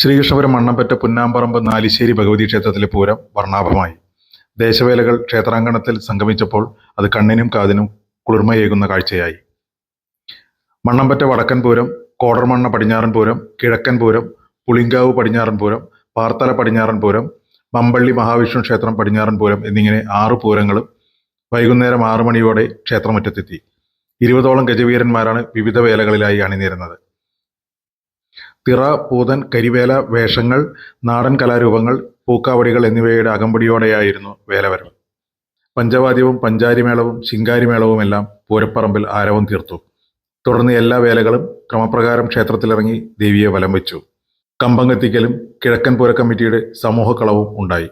ശ്രീകൃഷ്ണപുരം മണ്ണമ്പറ്റ പുന്നാമ്പറമ്പ് നാലിശ്ശേരി ഭഗവതി ക്ഷേത്രത്തിലെ പൂരം വർണാഭമായി. ദേശവേലകൾ ക്ഷേത്രാങ്കണത്തിൽ സംഗമിച്ചപ്പോൾ അത് കണ്ണിനും കാതിനും കുളിർമയേകുന്ന കാഴ്ചയായി. മണ്ണമ്പറ്റ വടക്കൻ പൂരം കോടർമണ്ണ പടിഞ്ഞാറൻ പൂരം കിഴക്കൻ പൂരം പുളിങ്കാവ് പടിഞ്ഞാറൻ പൂരം പാർത്തല പടിഞ്ഞാറൻ പൂരം മമ്പള്ളി മഹാവിഷ്ണു ക്ഷേത്രം പടിഞ്ഞാറൻ പൂരം എന്നിങ്ങനെ ആറ് പൂരങ്ങളും വൈകുന്നേരം ആറു മണിയോടെ ക്ഷേത്രമുറ്റത്തെത്തി. ഇരുപതോളം ഗജവീരന്മാരാണ് വിവിധ വേലകളിലായി അണിനിരുന്നത്. തിറ പൂതൻ കരിവേല വേഷങ്ങൾ നാടൻ കലാരൂപങ്ങൾ പൂക്കാവടികൾ എന്നിവയുടെ അകമ്പടിയോടെയായിരുന്നു വേലവരവ്. പഞ്ചവാദ്യവും പഞ്ചാരിമേളവും ശിങ്കാരിമേളവുമെല്ലാം പൂരപ്പറമ്പിൽ ആരവം തീർത്തു. തുടർന്ന് എല്ലാ വേലകളും ക്രമപ്രകാരം ക്ഷേത്രത്തിലിറങ്ങി ദേവിയെ വലം വെച്ചു. കമ്പം കത്തിക്കലും കിഴക്കൻ പൂര കമ്മിറ്റിയുടെ സമൂഹക്കളവും ഉണ്ടായി.